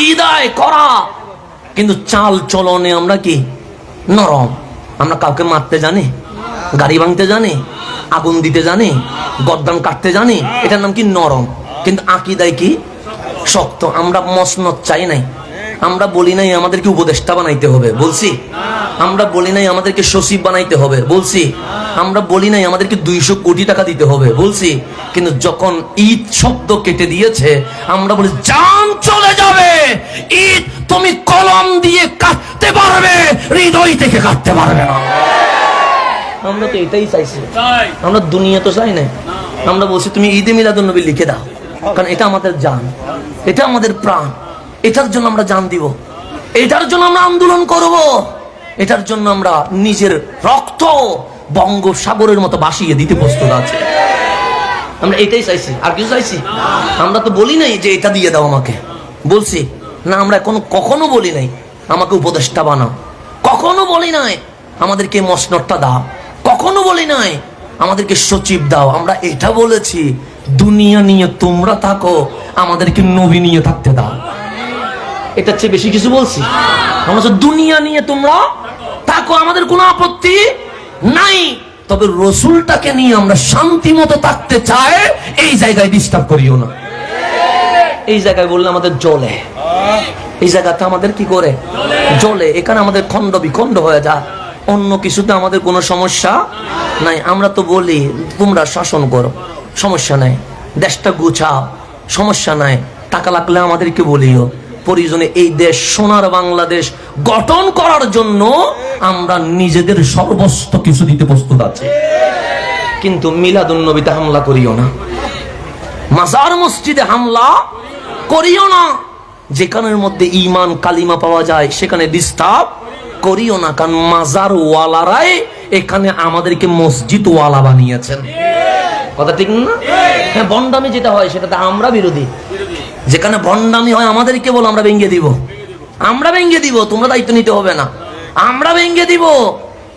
আকিদায় করা। কিন্তু চাল চলনে আমরা কি? নরম। আমরা কাউকে মারতে জানি? গাড়ি ভাঙতে জানি? আগুন দিতে জানি? গদ্দান কাটতে জানি? এটার নাম কি নরম? কিন্তু আকিদায় কি? শক্ত। আমরা মসনত চাই নাই। আমরা বলি নাই আমাদেরকে উপদেষ্টা বানাইতে হবে। বলছি? আমরা বলি নাই আমাদেরকে সচিব বানাইতে হবে। বলছি? আমরা বলি নাই আমাদেরকে দুইশো কোটি টাকা দিতে হবে। বলছি? কিন্তু যখন ঈদ শব্দ কেটে দিয়েছে, আমরা বলি, জান চলে যাবে! তুমি কলম দিয়ে কাটতে পারবে হৃদয় থেকে কাটতে পারবে না। আমরা তো এটাই চাইছি। আমরা দুনিয়া তো চাই না আমরা বলছি তুমি ঈদে মিলাদুল নবী লিখে দাও। কারণ এটা আমাদের জান। এটা আমাদের প্রাণ। এটার জন্য আমরা জান দিব। এটার জন্য আমরা আন্দোলন করব। এটার জন্য আমরা নিজের রক্ত বঙ্গোসাগরের মতো ভাসিয়ে দিতে প্রস্তুত আছে। আমরা এটাই চাইছি। আর কিছু চাইছি? আমরা তো বলি নাই যে এটা দিয়ে দাও আমাকে। বলছি না, আমরা এখন কখনো বলি নাই, আমাকে উপদেষ্টা বানাও। কখনো বলি নাই, আমাদেরকে মসনদটা দাও। কখনো বলি নাই, আমাদেরকে সচিব দাও। আমরা এটা বলেছি, দুনিয়া নিয়ে তোমরা থাকো, আমাদেরকে নবী নিয়ে থাকতে দাও। এটা চেয়ে বেশি কিছু বলছি? আমরা দুনিয়া নিয়ে তোমরা থাকো, আমাদের কোনো আপত্তি নাই। তবে রসুলটাকে নিয়ে আমরা শান্তি মতো থাকতে চাই, এই জায়গায় ডিস্টার্ব করিও না। এই জায়গায় বললে আমাদের জলে। এই জায়গাতে আমাদের কি করে? জলে এখানে আমাদের খণ্ড বিখণ্ড হয়ে যায়। অন্য কিছুতে আমাদের কোনো সমস্যা নাই। আমরা তো বলি, তোমরা শাসন করো। সমস্যা নাই। দেশটা গুছাও। সমস্যা নাই। টাকা লাগলে আমাদেরকে বলিও। প্রয়োজনে এই দেশ, সোনার বাংলাদেশ গঠন করার জন্য আমরা নিজেদের সর্বস্ব কিছু দিতে প্রস্তুত আছি। কিন্তু মিলাদুন নবীতে হামলা করিও না। মাজার মসজিদে হামলা করিও না। যেখানের মধ্যে ইমান কালিমা পাওয়া যায়, সেখানে ডিস্টার্ব করিও না, কারণ মাজার ওয়ালারাই এখানে আমাদেরকে মসজিদ ওয়ালা বানিয়েছেন। কথা ঠিক না? হ্যাঁ বন্ডামি যেটা হয়, সেটাতে আমরা বিরোধী। যেখানে ভণ্ডামি হয়, আমাদেরকে বলো, আমরা ভেঙে দিব। আমরা ভেঙে দিব, তোমরা দায়িত্ব নিতে হবে না। আমরা ভেঙে দিব।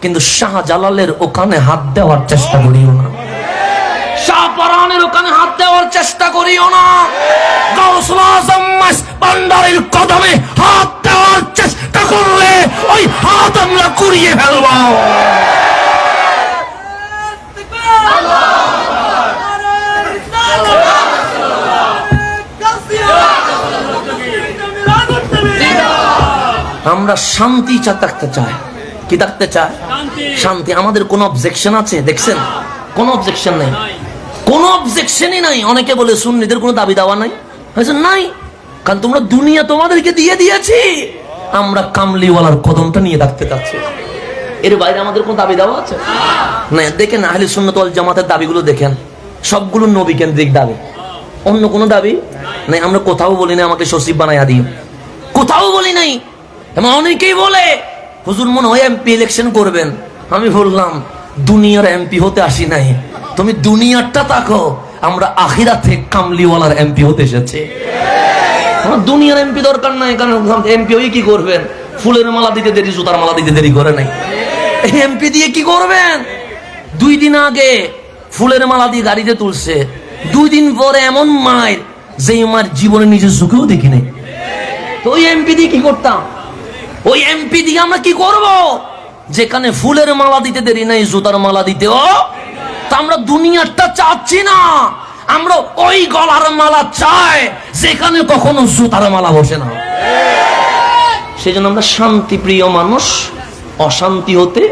কিন্তু শাহজালালের ওখানে হাত দেওয়ার চেষ্টা করিও না। শাহপরানের ওখানে হাত দেওয়ার চেষ্টা করিও না। গাউসুল আজম মাস ভান্ডারের কদমে হাত দেওয়ার চেষ্টা করলে ওই হাত আমরা কুড়িয়ে ফেলব। আমরা শান্তি চা থাকতে চাই। কি থাকতে চাই? শান্তি। আমাদের কোনো অবজেকশন আছে? দেখছেন? কোনো অবজেকশন নেই। কোনো অবজেকশনই নাই। অনেকে বলে সুন্নিদের কোনো দাবি দাওয়া নাই নাই। কারণ তোমরা দুনিয়া তোমাদেরকে দিয়ে দিয়েছি। আমরা কামলিওয়ালার কদমটা নিয়ে থাকতে চাচ্ছি এর বাইরে আমাদের কোনো দাবি দেওয়া আছে? না, দেখেন আহলে সুন্নত ওয়াল জামাতের দাবিগুলো দেখেন। সবগুলো নবী কেন্দ্রিক দাবি। অন্য কোনো দাবি? নাই, আমরা কোথাও বলি না আমাকে সচিব বানাইয়া দিও। কোথাও বলি নাই। এবং অনেকেই বলে, হুজুর, মনে হয় এমপি ইলেকশন করবেন। আমি বললাম, দুনিয়ার এমপি হতে আসি নাই। তুমি দুনিয়ারটা তাকো। আমরা আখিরা থেকে কামলিওয়ালার এমপি হতে এসেছে। আমার দুনিয়ার এমপি দরকার নাই, কারণ এমপি ওই কি করবেন? ফুলের মালা দিতে দেরি, জুতার মালা দিতে দেরি করে নাই। এমপি দিয়ে কি করবেন? দুই দিন আগে ফুলের মালা দিয়ে গাড়িতে তুলছে। দুই দিন পরে এমন মায়ের যে আমার জীবনে নিজের চোখেও দেখি নাই। তো ওই এমপি দিয়ে কি করতাম? ওই এমপি দিয়ে আমরা কি করব? যেখানে ফুলের মালা দিতে দেরি নাই, জুতার মালা দিতেও তা আমরা দুনিয়াটা চাচ্ছি না। আমরা ওই গলার মালা চাই যেখানে কখনো জুতার মালা বসে না। সেই জন্য আমরা শান্তি প্রিয় মানুষ অশান্তি হতে